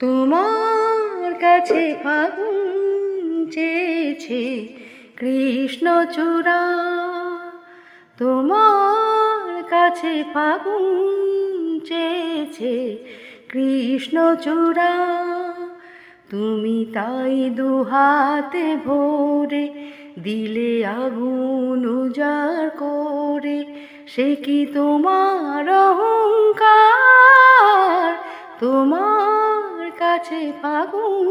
তোমার কাছে ফাগুন চেয়েছে কৃষ্ণ চূড়া। তোমার কাছে ফাগুন চেয়েছে কৃষ্ণ চূড়া। তুমি তাই দুহাতে ভোরে দিলে আগুন উজাড় করে, সে কি তোমার কাছে ফাগুন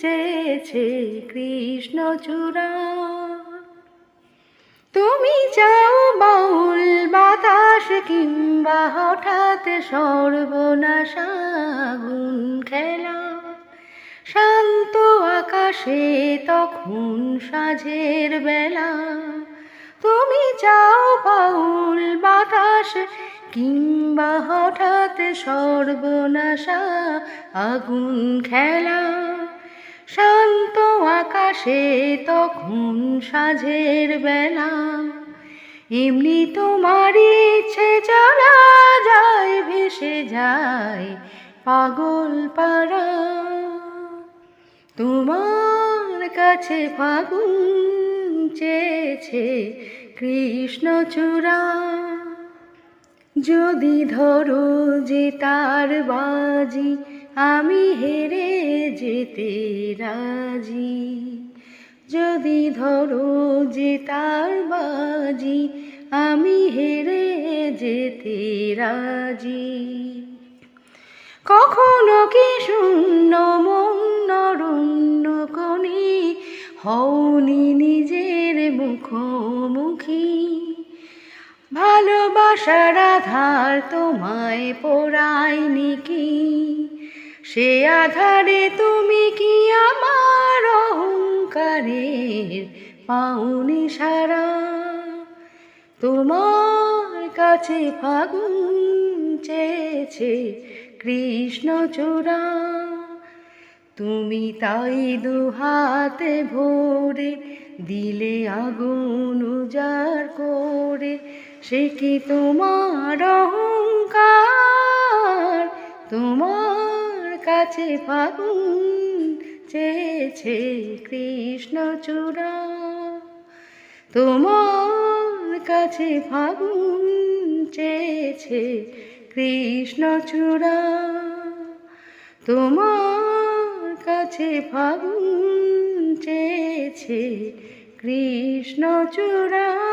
চেয়েছে কৃষ্ণ চূড়া। তুমি চাও বাউল বাতাস কিংবা হঠাৎ সর্বনাশ আগুন খেলা। শান্ত আকাশে তখন সাঝের বেলা। তুমি চাও বাউল বাতাস কিংবা হঠাৎ সর্বনাশা আগুন খেলা। শান্ত আকাশে তখন সাঝের বেলা। এমনি তোমার ইচ্ছে চলা যায়, ভেসে যায় পাগল পাড়া। তোমার কাছে ফাগুন চেয়েছে কৃষ্ণ চূড়া। যদি ধরো যে তার বাজি, আমি হেরে যেতে রাজি। যদি ধরো যে তার বাজি, আমি হেরে যেতে রাজি। কখনো কি শূন্য মন নরণ্য কোণে? হওনি নিজের মুখোমুখি। ভালোবাসার আধার তোমায় পোড়ায়নি কি সে আধারে তুমি কি আমার অহংকারের পাওনি সারা? তোমার কাছে ফাগুন চেয়েছে কৃষ্ণ চূড়া। তুমি তাই দুহাতে ভোরে দিলে আগুন উজাড় করে সে কি তোমার অহংকার? তোমার কাছে ফাগুন চেয়েছে কৃষ্ণ চূড়া। তোমার কাছে ফাগুন চেয়েছে কৃষ্ণ চূড়া। তোমার কাছে ফাগুন চেয়েছে কৃষ্ণ চূড়া।